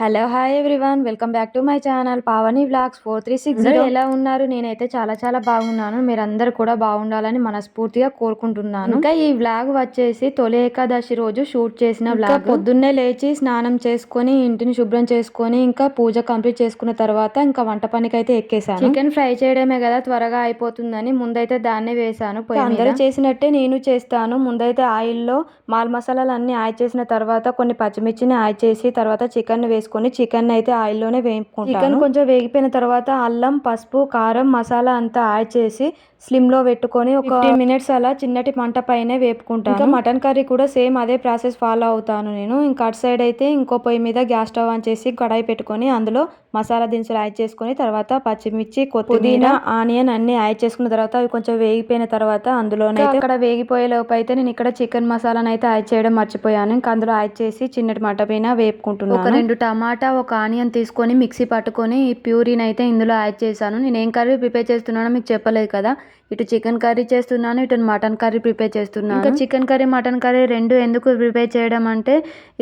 Hello hi everyone welcome back to my channel Pavani vlogs four three six ఎలా ఉన్నారు? నేనైతే చాలా చాలా బాగున్నాను. మీరందరూ కూడా బాగుండాలని మనస్ఫూర్తిగా కోరుకుంటున్నాను. ఇంకా ఈ వ్లాగ్ వచ్చేసి తొలి ఏకాదశి రోజు షూట్ చేసిన వ్లాగ్ పొద్దున్నే లేచి స్నానం చేసుకొని ఇంటిని శుభ్రం చేసుకొని ఇంకా పూజ కంప్లీట్ చేసుకున్న తర్వాత ఇంకా వంట పనికి అయితే ఎక్కేసాను చికెన్ ఫ్రై చేయడమే కదా త్వరగా అయిపోతుందని ముందైతే దాన్నే వేసాను అందరూ చేసినట్టే నేను చేస్తాను. ముందైతే ఆయిల్లో మాల్ మసాలాలు అన్ని యాడ్ చేసిన తర్వాత కొన్ని పచ్చిమిర్చిని యాడ్ చేసి తర్వాత చికెన్ వేసుకొని చికెన్ అయితే ఆయిల్లోనే వేపుకుంటాను చికెన్ కొంచెం వేగిపోయిన తర్వాత అల్లం పసుపు కారం మసాలా అంతా యాడ్ చేసి స్లిమ్లో పెట్టుకొని ఒక ఫిఫ్టీన్ మినిట్స్ అలా చిన్నటి మంట పైనే వేపుకుంటాను. ఇంకా మటన్ కర్రీ కూడా సేమ్ అదే ప్రాసెస్ ఫాలో అవుతాను నేను. ఇంకా అటు సైడ్ అయితే ఇంకో పొయ్యి మీద గ్యాస్ స్టవ్ ఆన్ చేసి కడాయి పెట్టుకొని అందులో మసాలా దినుసులు యాడ్ చేసుకొని తర్వాత పచ్చిమిర్చి పుదీనా ఆనియన్ అన్ని యాడ్ చేసుకున్న తర్వాత అవి కొంచెం వేగిపోయిన తర్వాత అందులోనే అక్కడ వేగిపోయే లోపు అయితే నేను ఇక్కడ చికెన్ మసాలాను అయితే యాడ్ చేయడం మర్చిపోయాను. ఇంకా అందులో యాడ్ చేసి చిన్నటి మంట పైన వేపుకుంటున్నాను. ఒక రెండు టమాటా టమాటా ఒక ఆనియన్ తీసుకొని మిక్సీ పట్టుకొని ఈ ప్యూరీని అయితే ఇందులో యాడ్ చేశాను. నేను ఏం కర్రీ ప్రిపేర్ చేస్తున్నానో మీకు చెప్పలేదు కదా. ఇటు చికెన్ కర్రీ చేస్తున్నాను ఇటు మటన్ కర్రీ ప్రిపేర్ చేస్తున్నాను. ఇంకా చికెన్ కర్రీ మటన్ కర్రీ రెండు ఎందుకు ప్రిపేర్ చేయడం అంటే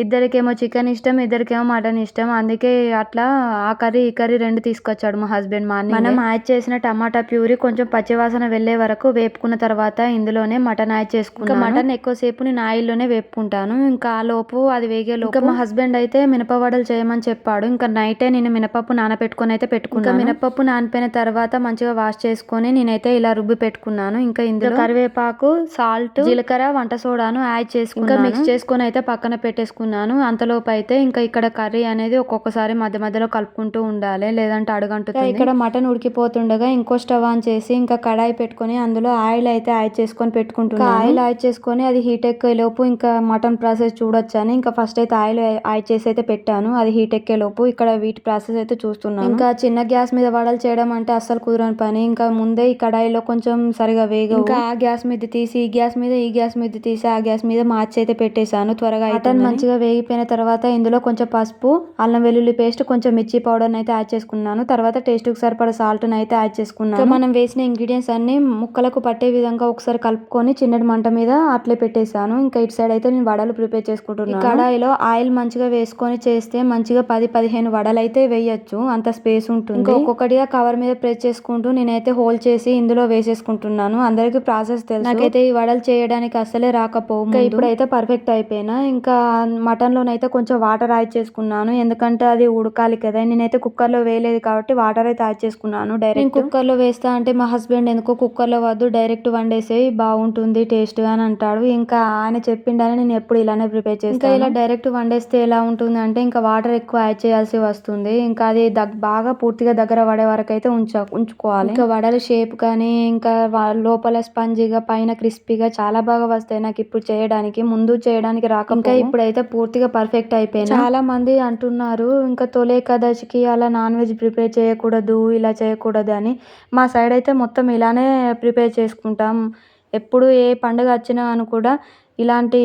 ఇద్దరికేమో చికెన్ ఇష్టం ఇద్దరికేమో మటన్ ఇష్టం. అందుకే అట్లా ఆ కర్రీ ఈ కర్రీ రెండు తీసుకొచ్చాడు మా హస్బెండ్ మార్నింగ్. మనం యాడ్ చేసిన టమాటా ప్యూరీ కొంచెం పచ్చివాసన వెళ్ళే వరకు వేపుకున్న తర్వాత ఇందులోనే మటన్ యాడ్ చేసుకున్నాను. మటన్ ఎక్కువసేపు నేను ఆయిల్లోనే వేపుకుంటాను. ఇంకా ఆ లోపు అది వేగే లోపు మా హస్బెండ్ అయితే మినపవడలు చేయమని చెప్పాడు. ఇంకా నైటే నేను మినపప్పు నానబెట్టుకొని అయితే పెట్టుకున్నాను. మినపప్పు నానిపోయిన తర్వాత మంచిగా వాష్ చేసుకొని నేనైతే ఇలా రుబ్బి పెట్టుకున్నాను. ఇంకా ఇందులో కరివేపాకు సాల్ట్ జీలకర్ర వంట సోడాను యాడ్ చేసుకుని ఇంకా మిక్స్ చేసుకొని అయితే పక్కన పెట్టేసుకున్నాను. అంతలోపు అయితే ఇంకా ఇక్కడ కర్రీ అనేది ఒక్కొక్కసారి మధ్య మధ్యలో కలుపుకుంటూ ఉండాలి. లేదంటే అడుగంటుంది ఇక్కడ మటన్ ఉడికిపోతుండగా ఇంకో స్టవ్ ఆన్ చేసి ఇంకా కడాయి పెట్టుకొని అందులో ఆయిల్ అయితే యాడ్ చేసుకొని పెట్టుకుంటున్నాను. ఆయిల్ యాడ్ చేసుకొని అది హీట్ ఎక్కే లోపు ఇంకా మటన్ ప్రాసెస్ చూడొచ్చని ఇంకా ఫస్ట్ అయితే ఆయిల్ యాడ్ చేసి అయితే పెట్టాను. అది హీట్ ఎక్కే లోపు ఇక్కడ వీటి ప్రాసెస్ అయితే చూస్తున్నాను. ఇంకా చిన్న గ్యాస్ మీద వడలు చేయడం అంటే అస్సలు కుదరని పని. ఇంకా ముందే ఈ కడాయిలో కొంచెం సరిగా వేగ ఇంకా ఆ గ్యాస్ మీద తీసి ఈ గ్యాస్ మీద ఈ గ్యాస్ మీద తీసి ఆ గ్యాస్ మీద మార్చి అయితే పెట్టేశాను త్వరగా మటన్ మంచిగా వేగిపోయిన తర్వాత ఇందులో కొంచెం పసుపు అల్లం వెల్లుల్లి పేస్ట్ కొంచెం మిర్చి పౌడర్ అయితే యాడ్ చేసుకున్నాను. తర్వాత టేస్ట్కి సరిపడా సాల్ట్ అయితే యాడ్ చేసుకున్నాను. మనం వేసిన ఇంగ్రీడియంట్స్ అన్ని ముక్కలకు పట్టే విధంగా ఒకసారి కలుపుకొని చిన్నటి మంట మీద అట్లే పెట్టేశాను. ఇంకా ఇటు సైడ్ అయితే నేను వడలు ప్రిపేర్ చేసుకుంటున్నాను. కడాయిలో ఆయిల్ మంచిగా వేసుకొని చేస్తే మంచిగా పది పదిహేను వడలు అయితే వేయచ్చు. అంత స్పేస్ ఉంటుంది. ఇంకా ఒక్కొక్కటిగా కవర్ మీద ప్రెస్ చేసుకుంటూ నేనైతే హోల్ చేసి ఇందులో వేసేసుకుంటున్నాను అందరికి ప్రాసెస్ తెలుసు. నాకైతే ఈ వడలు చేయడానికి అసలే రాకపోవు ఇప్పుడైతే పర్ఫెక్ట్ అయిపోయినా. ఇంకా మటన్ లోనైతే కొంచెం వాటర్ యాడ్ చేసుకున్నాను. ఎందుకంటే అది ఉడకాలి కదా. నేనైతే కుక్కర్లో వేయలేదు కాబట్టి వాటర్ అయితే యాడ్ చేసుకున్నాను డైరెక్ట్. కుక్కర్లో వేస్తా అంటే మా హస్బెండ్ ఎందుకో కుక్కర్లో వద్దు డైరెక్ట్ వండేసేయి బాగుంటుంది టేస్ట్ అని అంటాడు. ఇంకా ఆయన చెప్పిండని నేను ఎప్పుడు ఇలానే ప్రిపేర్ చేస్తాను. ఇంకా ఇలా డైరెక్ట్ వండేస్తే ఎలా ఉంటుంది అంటే ఇంకా వాటర్ ఎక్కువ యాడ్ చేయాల్సి వస్తుంది. ఇంకా అది బాగా పూర్తిగా దగ్గర పడే వరకు అయితే ఉంచ ఉంచుకోవాలి. ఇంకా వడల షేప్ కానీ ఇంకా వా- లోపల స్పంజీగా పైన క్రిస్పీగా చాలా బాగా వస్తాయి. నాకు ఇప్పుడు చేయడానికి ముందు చేయడానికి రాక ఇంకా ఇప్పుడైతే పూర్తిగా పర్ఫెక్ట్ అయిపోయింది చాలా మంది అంటున్నారు ఇంకా తొలి ఏకాదశికి అలా నాన్ వెజ్ ప్రిపేర్ చేయకూడదు ఇలా చేయకూడదు అని. మా సైడ్ అయితే మొత్తం ఇలానే ప్రిపేర్ చేసుకుంటాం. ఎప్పుడు ఏ పండుగ వచ్చినా అని కూడా ఇలాంటి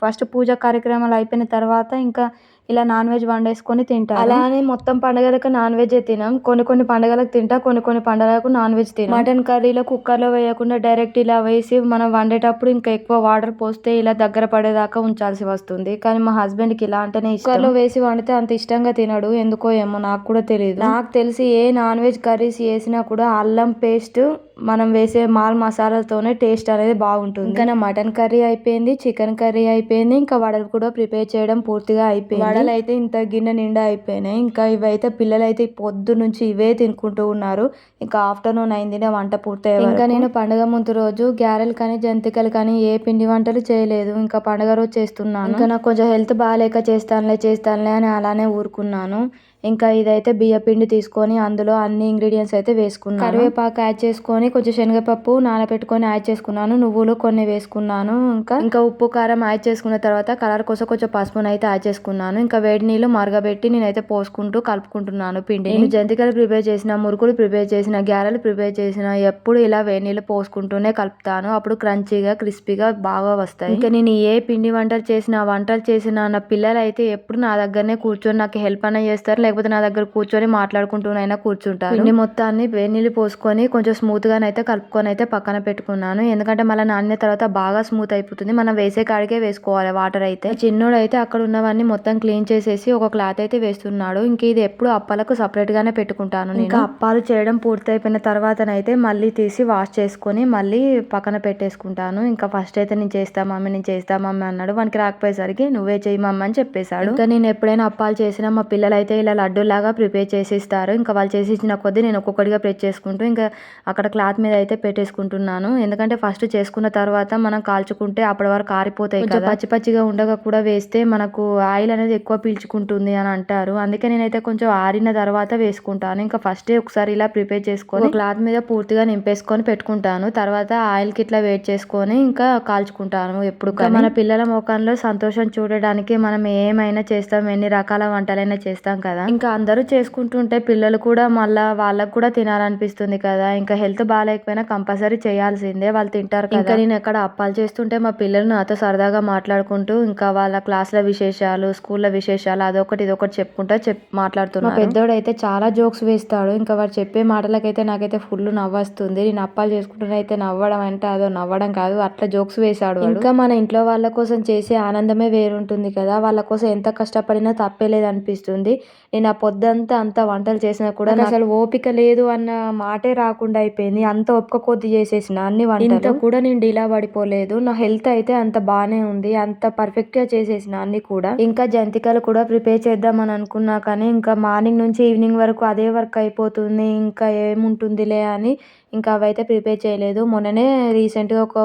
ఫస్ట్ పూజ కార్యక్రమాలు అయిపోయిన తర్వాత ఇంకా ఇలా నాన్ వెజ్ వండేసుకొని తింటాం అలా అని మొత్తం పండుగలకు నాన్ వెజ్ తినాం. కొన్ని కొన్ని పండుగలకు తింటా కొన్ని కొన్ని పండుగలకు నాన్ వెజ్ తినాం. మటన్ కర్రీలో కుక్కర్లో వేయకుండా డైరెక్ట్ ఇలా వేసి మనం వండేటప్పుడు ఇంకా ఎక్కువ వాటర్ పోస్తే ఇలా దగ్గర పడేదాకా ఉంచాల్సి వస్తుంది. కానీ మా హస్బెండ్కి ఇలా అంటేనే కుక్కర్లో వేసి వండితే అంత ఇష్టంగా తినడు. ఎందుకో ఏమో నాకు కూడా తెలియదు నాకు తెలిసి ఏ నాన్ వెజ్ కర్రీస్ చేసినా కూడా అల్లం పేస్ట్ మనం వేసే మాల్ మసాలాతోనే టేస్ట్ అనేది బాగుంటుంది. ఇంకా నా మటన్ కర్రీ అయిపోయింది చికెన్ కర్రీ అయిపోయింది ఇంకా వడలు కూడా ప్రిపేర్ చేయడం పూర్తిగా అయిపోయింది. వడలు అయితే ఇంత గిన్నె నిండా అయిపోయినాయి. ఇంకా ఇవైతే పిల్లలు అయితే పొద్దు నుంచి ఇవే తినుకుంటూ ఉన్నారు. ఇంకా ఆఫ్టర్నూన్ అయింది నా వంట పూర్తయ్యే ఇంకా నేను పండుగ ముందు రోజు గ్యారెలు కానీ జంతికలు కానీ ఏ పిండి వంటలు చేయలేదు. ఇంకా పండుగ రోజు చేస్తున్నాను. ఇంకా నాకు కొంచెం హెల్త్ బాగాలేక చేస్తానులే చేస్తానులే అని అలానే ఊరుకున్నాను. ఇంకా ఇదైతే బియ్య పిండి తీసుకొని అందులో అన్ని ఇంగ్రీడియంట్స్ అయితే వేసుకున్నాను. కరివేపాకు యాడ్ చేసుకొని కొంచెం శనగపప్పు నానబెట్టుకొని యాడ్ చేసుకున్నాను. నువ్వులు కొన్ని వేసుకున్నాను ఇంకా. ఇంకా ఉప్పు కారం యాడ్ చేసుకున్న తర్వాత కలర్ కోసం కొంచెం పసుపును అయితే యాడ్ చేసుకున్నాను. ఇంకా వేడి నీళ్ళు మరగబెట్టి నేనైతే పోసుకుంటూ కలుపుకుంటున్నాను పిండి నేను జంతికలు ప్రిపేర్ చేసిన మురుకులు ప్రిపేర్ చేసిన గ్యారెలు ప్రిపేర్ చేసిన ఎప్పుడు ఇలా వేడి నీళ్ళు పోసుకుంటూనే కలుపుతాను. అప్పుడు క్రంచీగా క్రిస్పీగా బాగా వస్తాయి. ఇంకా నేను ఏ పిండి వంటలు చేసిన వంటలు చేసిన నా పిల్లలు అయితే ఎప్పుడు నా దగ్గరనే కూర్చొని నాకు హెల్ప్ అన్న చేస్తారు. లేకపోతే నా దగ్గర కూర్చొని మాట్లాడుకుంటూనైనా కూర్చుంటాను పిండి మొత్తాన్ని వేడి నీళ్ళు పోసుకొని కొంచెం స్మూత్ గానైతే కలుపుకొని అయితే పక్కన పెట్టుకున్నాను. ఎందుకంటే మళ్ళీ నానిన తర్వాత బాగా స్మూత్ అయిపోతుంది. మనం వేసే కాడికే వేసుకోవాలి వాటర్ అయితే. చిన్నోడు అయితే అక్కడ ఉన్నవన్నీ మొత్తం క్లీన్ చేసేసి ఒక క్లాత్ అయితే వేస్తున్నాడు. ఇంక ఇది ఎప్పుడు అప్పాలకు సపరేట్ గానే పెట్టుకుంటాను నేను. ఇంకా అప్పాలు చేయడం పూర్తయిపోయిన తర్వాతనైతే మళ్ళీ తీసి వాష్ చేసుకొని మళ్ళీ పక్కన పెట్టేసుకుంటాను. ఇంకా ఫస్ట్ అయితే నేను చేస్తా మమ్మీ నేను చేస్తా మమ్మీ అన్నాడు. వానికి రాకపోయేసరికి నువ్వే చెయ్యి మమ్మీ అని చెప్పేశాడు. ఇంకా నేను ఎప్పుడైనా అప్పాలు చేసినా మా పిల్లలు అయితే ఇలా లడ్డూలాగా ప్రిపేర్ చేసి ఇస్తారు ఇంకా వాళ్ళు చేసి ఇచ్చిన కొద్దీ నేను ఒక్కొక్కటిగా ప్రెస్ చేసుకుంటూ ఇంకా అక్కడ క్లాత్ మీద అయితే పెట్టేసుకుంటున్నాను. ఎందుకంటే ఫస్ట్ చేసుకున్న తర్వాత మనం కాల్చుకుంటే అప్పటి వరకు ఆరిపోతాయి కదా. పచ్చి పచ్చిగా ఉండగా కూడా వేస్తే మనకు ఆయిల్ అనేది ఎక్కువ పీల్చుకుంటుంది అని అంటారు. అందుకే నేనైతే కొంచెం ఆరిన తర్వాత వేసుకుంటాను. ఇంకా ఫస్ట్ ఒకసారి ఇలా ప్రిపేర్ చేసుకొని క్లాత్ మీద పూర్తిగా నింపేసుకొని పెట్టుకుంటాను. తర్వాత ఆయిల్కి ఇట్లా వేడి చేసుకొని ఇంకా కాల్చుకుంటాను ఎప్పుడు. మన పిల్లల ముఖంలో సంతోషం చూడడానికి మనం ఏమైనా చేస్తాం ఎన్ని రకాల వంటలైనా చేస్తాం కదా. ఇంకా అందరూ చేసుకుంటుంటే పిల్లలు కూడా మళ్ళా వాళ్ళకు కూడా తినాలనిపిస్తుంది కదా. ఇంకా హెల్త్ బాగాలేకపోయినా కంపల్సరీ చేయాల్సిందే. వాళ్ళు తింటారు ఇంకా నేను ఎక్కడ అప్పాలు చేస్తుంటే మా పిల్లలు నాతో సరదాగా మాట్లాడుకుంటూ ఇంకా వాళ్ళ క్లాసుల విశేషాలు స్కూల్లో విశేషాలు అదొకటి ఇదొకటి చెప్పుకుంటా చెప్ మాట్లాడుతున్నా పెద్దోడు అయితే చాలా జోక్స్ వేస్తాడు. ఇంకా వాడు చెప్పే మాటలకైతే నాకైతే ఫుల్ నవ్వొస్తుంది. నేను అప్పాలు చేసుకుంటున్నా అయితే నవ్వడం అంటే అదో నవ్వడం కాదు అట్లా జోక్స్ వేశాడు. ఇంకా మన ఇంట్లో వాళ్ళ కోసం చేసే ఆనందమే వేరుంటుంది కదా. వాళ్ళ కోసం ఎంత కష్టపడినా తప్పేలేదు అనిపిస్తుంది నేను ఆ పొద్దంతా అంత వంటలు చేసినా కూడా అసలు ఓపిక లేదు అన్న మాటే రాకుండా అయిపోయింది. అంత ఒక్క కొద్ది చేసేసిన అన్ని వంటలు. కూడా నేను డీలా పడిపోలేదు. నా హెల్త్ అయితే అంత బానే ఉంది. అంత పర్ఫెక్ట్గా చేసేసిన అన్ని కూడా. ఇంకా జంతికలు కూడా ప్రిపేర్ చేద్దామని అనుకున్నా కానీ ఇంకా మార్నింగ్ నుంచి ఈవినింగ్ వరకు అదే వర్క్ అయిపోతుంది. ఇంకా ఏముంటుందిలే అని ఇంకా అవైతే ప్రిపేర్ చేయలేదు. మొన్ననే రీసెంట్గా ఒక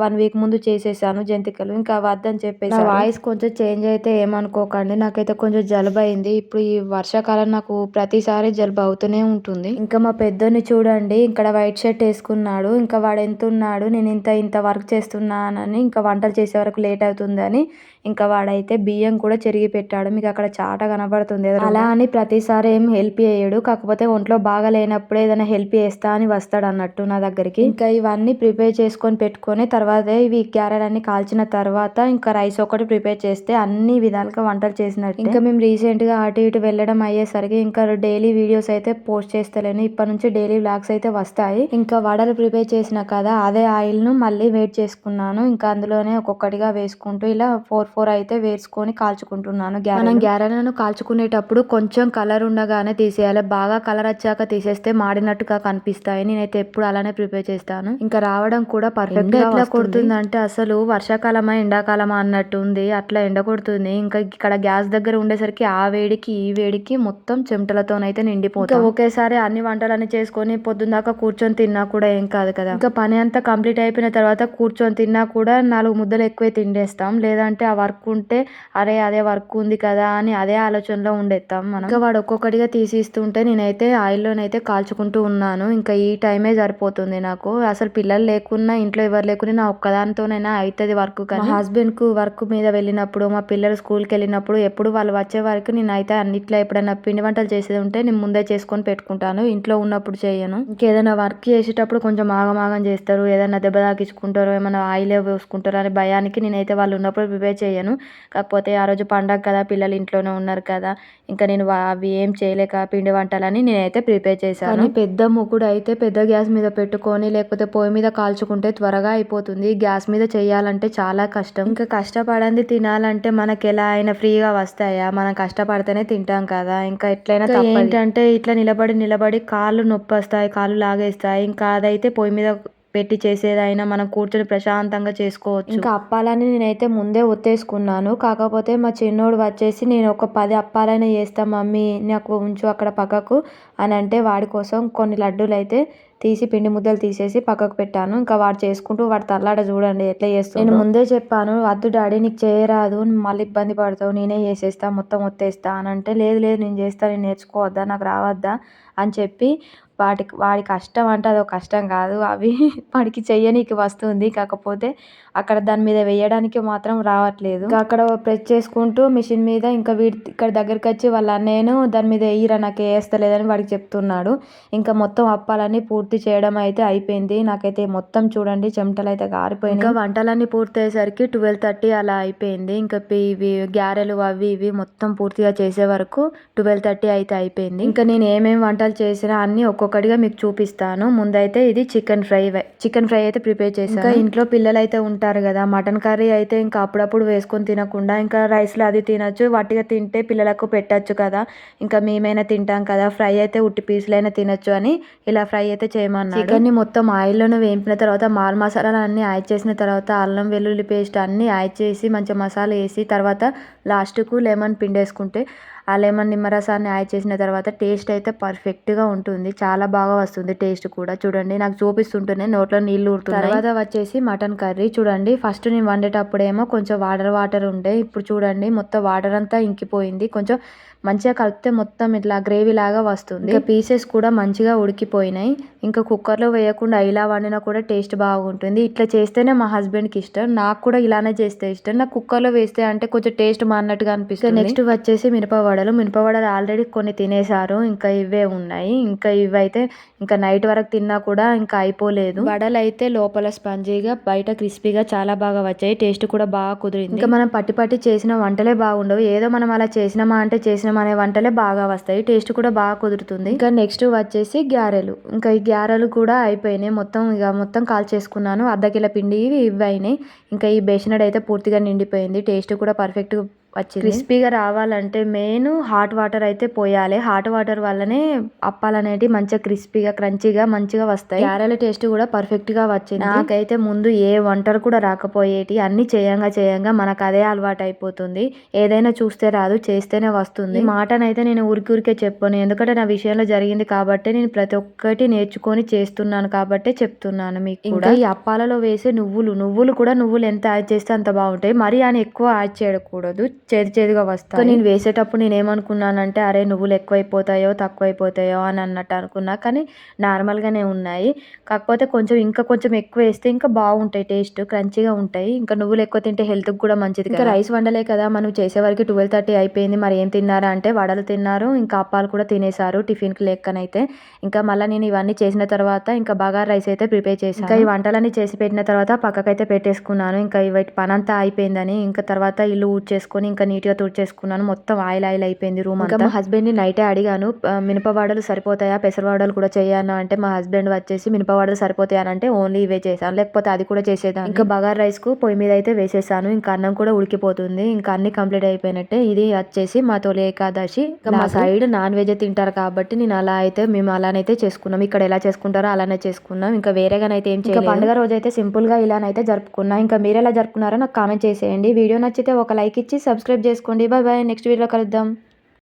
వన్ వీక్ ముందు చేసేసాను జంతికలు. ఇంకా వద్దని చెప్పేసి నా వాయిస్ కొంచెం చేంజ్ అయితే ఏమనుకోకండి. నాకైతే కొంచెం జలుబు అయింది ఇప్పుడు ఈ వర్షాకాలం నాకు ప్రతిసారి జలుబు అవుతూనే ఉంటుంది. ఇంకా మా పెద్దోని చూడండి. ఇక్కడ వైట్ షర్ట్ వేసుకున్నాడు. ఇంకా వాడు ఎంత ఉన్నాడు నేను ఇంత ఇంత వర్క్ చేస్తున్నానని ఇంకా వంటలు చేసే వరకు లేట్ అవుతుందని ఇంకా వాడైతే బియ్యం కూడా చెరిగి పెట్టాడు. మీకు అక్కడ చాట కనబడుతుంది. అలా అని ప్రతిసారి ఏం హెల్ప్ చేయడు. కాకపోతే ఒంట్లో బాగా లేనప్పుడే ఏదైనా హెల్ప్ చేస్తా అని వస్తాడు అన్నట్టు నా దగ్గరికి. ఇంకా ఇవన్నీ ప్రిపేర్ చేసుకొని పెట్టుకొని తర్వాత ఇవి క్యారెట్ అన్ని కాల్చిన తర్వాత ఇంకా రైస్ ఒకటి ప్రిపేర్ చేస్తే అన్ని విధాలుగా వంటలు చేసినట్టు. ఇంకా మేము రీసెంట్గా అటు ఇటు వెళ్ళడం అయ్యేసరికి ఇంకా డైలీ వీడియోస్ అయితే పోస్ట్ చేస్తలేను. ఇప్పటి నుంచి డైలీ వ్లాగ్స్ అయితే వస్తాయి. ఇంకా వడలు ప్రిపేర్ చేసిన కదా అదే ఆయిల్ను మళ్ళీ వేడి చేసుకున్నాను. ఇంకా అందులోనే ఒక్కొక్కటిగా వేసుకుంటూ ఇలా ఫోర్ ఫోర్ అయితే వేసుకొని కాల్చుకుంటున్నాను మనం గ్యారెలను కాల్చుకునేటప్పుడు కొంచెం కలర్ ఉండగానే తీసేయాలి. బాగా కలర్ వచ్చాక తీసేస్తే మాడినట్టుగా కనిపిస్తాయి. నేనైతే ఎప్పుడు అలానే ప్రిపేర్ చేస్తాను. ఇంకా రావడం కూడా పర్ఫెక్ట్గా ఎట్లా కొడుతుందంటే అసలు వర్షాకాలమా ఎండాకాలమా అన్నట్టు ఉంది అట్లా ఎండ కొడుతుంది. ఇంకా ఇక్కడ గ్యాస్ దగ్గర ఉండేసరికి ఆ వేడికి ఈ వేడికి మొత్తం చెమటలతోనైతే నిండిపోతుంది ఒకేసారి అన్ని వంటలన్నీ చేసుకొని పొద్దున్న దాకా కూర్చొని తిన్నా కూడా ఏం కాదు కదా. ఇంకా పని అంతా కంప్లీట్ అయిపోయిన తర్వాత కూర్చొని తిన్నా కూడా నాలుగు ముద్దలు ఎక్కువే తిండేస్తాం. లేదంటే ఆ వర్క్ ఉంటే అరే అదే వర్క్ ఉంది కదా అని అదే ఆలోచనలో ఉండేస్తాం మనం. ఇంకా వాడు ఒక్కొక్కటిగా తీసి ఇస్తుంటే నేనైతే ఆయిల్లోనైతే కాల్చుకుంటూ ఉన్నాను. ఇంకా ఈ టైమే సరిపోతుంది నాకు. అసలు పిల్లలు లేకున్నా ఇంట్లో ఎవరు లేకున్నా నా ఒక్కదానితోనైనా అవుతుంది వర్క్ కానీ. మా హస్బెండ్కు వర్క్ మీద వెళ్ళినప్పుడు మా పిల్లలు స్కూల్కి వెళ్ళినప్పుడు ఎప్పుడు వాళ్ళు వచ్చే వరకు నేను అయితే అన్నిట్లో ఎప్పుడైనా పిండి వంటలు చేసేది ఉంటే నేను ముందే చేసుకొని పెట్టుకుంటాను. ఇంట్లో ఉన్నప్పుడు చేయను. ఇంకేదైనా వర్క్ చేసేటప్పుడు కొంచెం ఆగమాగం చేస్తారు. ఏదైనా దెబ్బ తాకించుకుంటారు ఏమైనా ఆయిల్ పోసుకుంటారు అనే భయానికి నేనైతే వాళ్ళు ఉన్నప్పుడు ప్రిపేర్ చేయను. కాకపోతే ఆ రోజు పండగ కదా పిల్లలు ఇంట్లోనే ఉన్నారు కదా ఇంకా నేను అవి ఏం చేయలేక పిండి వంటలని నేనైతే ప్రిపేర్ చేశాను. పెద్ద ముగ్గుడు అయితే పెద్ద గ్యాస్ మీద పెట్టుకొని లేకపోతే పొయ్యి మీద కాల్చుకుంటే త్వరగా అయిపోతుంది. గ్యాస్ మీద చేయాలంటే చాలా కష్టం. ఇంకా కష్టపడంది తినాలంటే మనకి ఎలా అయినా ఫ్రీగా వస్తాయా? మనం కష్టపడితేనే తింటాం కదా. ఇంకా ఎట్లయినా. ఏంటంటే ఇట్లా నిలబడి నిలబడి కాళ్ళు నొప్పి వస్తాయి కాళ్ళు లాగేస్తాయి. ఇంకా అదైతే పొయ్యి మీద పెట్టి చేసేదైనా మనం కూర్చొని ప్రశాంతంగా చేసుకోవచ్చు. ఇంకా అప్పాలని నేనైతే ముందే ఒత్తేసుకున్నాను. కాకపోతే మా చిన్నోడు వచ్చేసి నేను ఒక పది అప్పాలైనా చేస్తా మమ్మీ నాకు ఉంచు అక్కడ పక్కకు అని అంటే వాడి కోసం కొన్ని లడ్డూలు అయితే తీసి పిండి ముద్దలు తీసేసి పక్కకు పెట్టాను. ఇంకా వాడు చేసుకుంటూ వాడు తల్లాడ చూడండి ఎట్లా చేస్తాను నేను ముందే చెప్పాను వద్దు డాడీ నీకు చేయరాదు మళ్ళీ ఇబ్బంది పడతావు నేనే చేసేస్తా మొత్తం ఒత్తేస్తా అని అంటే లేదు లేదు నేను చేస్తా నేను నేర్చుకోవద్దా నాకు రావద్దా అని చెప్పి వాటికి వాడి కష్టం అంటే అదో కష్టం కాదు. అవి వాడికి చెయ్యనీకి వస్తుంది. కాకపోతే అక్కడ దాని మీద వేయడానికి మాత్రం రావట్లేదు. అక్కడ ప్రెస్ చేసుకుంటూ మిషన్ మీద ఇంకా వీడి ఇక్కడ దగ్గరికి వచ్చి వాళ్ళ అన్నయ్యను దాని మీద వేయరా నాకు వేస్తలేదని వాడికి చెప్తున్నాడు. ఇంకా మొత్తం అప్పాలన్నీ పూర్తి చేయడం అయితే అయిపోయింది. నాకైతే మొత్తం చూడండి చెమటలు అయితే గారిపోయింది ఇంకా వంటలన్నీ పూర్తి అయ్యేసరికి ట్వెల్వ్ థర్టీ అలా అయిపోయింది. ఇంకా పి- ఇవి గ్యారెలు అవి ఇవి మొత్తం పూర్తిగా చేసే వరకు ట్వెల్వ్ థర్టీ అయితే అయిపోయింది. ఇంకా నేను ఏమేమి వంటలు చేసినా అన్నీ ఒక్కొక్క ఒక్కొక్కటిగా మీకు చూపిస్తాను. ముందైతే ఇది చికెన్ ఫ్రై చికెన్ ఫ్రై అయితే ప్రిపేర్ చేశాను. ఇంకా ఇంట్లో పిల్లలు అయితే ఉంటారు కదా మటన్ కర్రీ అయితే ఇంకా అప్పుడప్పుడు వేసుకొని తినకుండా ఇంకా రైస్లో అది తినొచ్చు వాటిగా తింటే పిల్లలకు పెట్టచ్చు కదా. ఇంకా మేమైనా తింటాం కదా ఫ్రై అయితే ఉట్టి పీసులైనా తినొచ్చు అని ఇలా ఫ్రై అయితే చేయమన్నారు. చికెన్ని మొత్తం ఆయిల్లోనే వేయించిన తర్వాత మాల్ మసాలాలు అన్ని యాడ్ చేసిన తర్వాత అల్లం వెల్లుల్లి పేస్ట్ అన్ని యాడ్ చేసి మంచిగా మసాలా వేసి తర్వాత లాస్ట్కు లెమన్ పిండేసుకుంటే ఆ లెమన్ నిమ్మరసాన్ని యాడ్ చేసిన తర్వాత టేస్ట్ అయితే పర్ఫెక్ట్గా ఉంటుంది. చాలా బాగా వస్తుంది టేస్ట్ కూడా. చూడండి నాకు చూపిస్తుంటేనే నోట్లో నీళ్ళు ఊరుతున్నాయి తర్వాత వచ్చేసి మటన్ కర్రీ. చూడండి ఫస్ట్ నేను వండేటప్పుడేమో కొంచెం వాటర్ వాటర్ ఉండే. ఇప్పుడు చూడండి మొత్తం వాటర్ అంతా ఇంకిపోయింది. కొంచెం మంచిగా కలిపితే మొత్తం ఇట్లా గ్రేవీ లాగా వస్తుంది. ఇంకా పీసెస్ కూడా మంచిగా ఉడికిపోయినాయి. ఇంకా కుక్కర్లో వేయకుండా ఇలా వండినా కూడా టేస్ట్ బాగుంటుంది. ఇట్లా చేస్తేనే మా హస్బెండ్కి ఇష్టం. నాకు కూడా ఇలానే చేస్తే ఇష్టం. నాకు కుక్కర్లో వేస్తే అంటే కొంచెం టేస్ట్ మారినట్టుగా అనిపిస్తుంది. నెక్స్ట్ వచ్చేసి మినపవడలు. మినపవడలు ఆల్రెడీ కొన్ని తినేసారు ఇంకా ఇవే ఉన్నాయి. ఇంకా ఇవైతే ఇంకా నైట్ వరకు తిన్నా కూడా ఇంకా అయిపోలేదు. వడలు అయితే లోపల స్పంజీగా బయట క్రిస్పీగా చాలా బాగా వచ్చాయి. టేస్ట్ కూడా బాగా కుదిరింది. ఇంకా మనం పట్టి పట్టి చేసిన వంటలే బాగుండవు. ఏదో మనం అలా చేసినామా అంటే చేసినాం అనే వంటలే బాగా వస్తాయి. టేస్ట్ కూడా బాగా కుదురుతుంది. ఇంకా నెక్స్ట్ వచ్చేసి గ్యారెలు. ఇంకా ఈ గ్యారెలు కూడా అయిపోయినాయి. మొత్తం ఇక మొత్తం కాల్ చేసుకున్నాను అర్ధ కిలో పిండి ఇవి ఇవి అయినాయి. ఇంకా ఈ బేసినడ్ అయితే పూర్తిగా నిండిపోయింది. టేస్ట్ కూడా పర్ఫెక్ట్ వచ్చింది. క్రిస్పీగా రావాలంటే మెయిన్ హాట్ వాటర్ అయితే పోయాలి. హాట్ వాటర్ వల్లనే అప్పాలు అనేటివి మంచిగా క్రిస్పీగా క్రంచీగా మంచిగా వస్తాయి. గారెల టేస్ట్ కూడా పర్ఫెక్ట్గా వచ్చింది. నాకైతే ముందు ఏ వంటలు కూడా రాకపోయేటి అన్ని చేయంగా చేయంగా మనకు అదే అలవాటు అయిపోతుంది. ఏదైనా చూస్తే రాదు చేస్తేనే వస్తుంది. మాటనైతే నేను ఊరికి ఊరికే చెప్పను. ఎందుకంటే నా విషయంలో జరిగింది కాబట్టి నేను ప్రతి ఒక్కటి నేర్చుకొని చేస్తున్నాను కాబట్టి చెప్తున్నాను మీకు కూడా. ఈ అప్పాలలో వేసే నువ్వులు నువ్వులు కూడా నువ్వులు ఎంత యాడ్ చేస్తే అంత బాగుంటాయి. మరి అని ఎక్కువ యాడ్ చేయకూడదు. చేదు చేదుగా వస్తాయి. నేను వేసేటప్పుడు నేను ఏమనుకున్నానంటే అరే నువ్వులు ఎక్కువైపోతాయో తక్కువైపోతాయో అని అన్నట్టు అనుకున్నా. కానీ నార్మల్గానే ఉన్నాయి. కాకపోతే కొంచెం ఇంకా కొంచెం ఎక్కువ వేస్తే ఇంకా బాగుంటాయి టేస్ట్ క్రంచీగా ఉంటాయి. ఇంకా నువ్వులు ఎక్కువ తింటే హెల్త్కి కూడా మంచిది ఇంకా రైస్ వండలే కదా. మనం చేసే వరకు ట్వెల్వ్ థర్టీ అయిపోయింది. మరి ఏం తిన్నారా అంటే వడలు తిన్నారు. ఇంకా అప్పాలు కూడా తినేసారు టిఫిన్కి లెక్కనైతే. ఇంకా మళ్ళీ నేను ఇవన్నీ చేసిన తర్వాత ఇంకా బగార్ రైస్ అయితే ప్రిపేర్ చేశాను. ఇంకా ఈ వంటలన్నీ చేసి పెట్టిన తర్వాత పక్కకైతే పెట్టేసుకున్నాను. ఇంకా వీటి పని అంతా అయిపోయిందని. ఇంకా తర్వాత ఇల్లు ఊడ్చేసుకొని ఇంకా నీట్గా తుడిచేసుకున్నాను. మొత్తం ఆయిల్ ఆయిల్ అయిపోయింది రూమ్ ఇంకా మా హస్బెండ్ని నైటే అడిగాను మినపవాడలు సరిపోతాయా? పెసరవాడలు కూడా చేయను? అంటే మా హస్బెండ్ వచ్చేసి మినపవాడలు సరిపోతాయా? అంటే ఓన్లీ ఇవే చేశాను. లేకపోతే అది కూడా చేసేదాన్ని. ఇంకా బగార్ రైస్కు పొయ్యి మీద అయితే వేసేసాను. ఇంకా అన్నం కూడా ఉడికిపోతుంది. ఇంకా అన్ని కంప్లీట్ అయిపోయినట్టే. ఇది వచ్చేసి మా తొలి ఏకాదశి. మా సైడ్ నాన్ వెజ్ తింటారు కాబట్టి నేను అలా అయితే మేము అలానైతే చేసుకున్నాం. ఇక్కడ ఎలా చేసుకుంటారో అలానే చేసుకున్నాం. ఇంకా వేరేగానైతే ఏం చేయలేదు. పండుగ రోజు అయితే సింపుల్గా ఇలానైతే జరుపుకున్నాం. ఇంకా మీరు ఎలా జరుపుకున్నారో నాకు కామెంట్ చేసేయండి. వీడియో నచ్చితే ఒక లైక్ ఇచ్చి సబ్స్క్రైబ్ చేసుకోండి. Bye bye. నెక్స్ట్ వీడియోలో కలుద్దాం.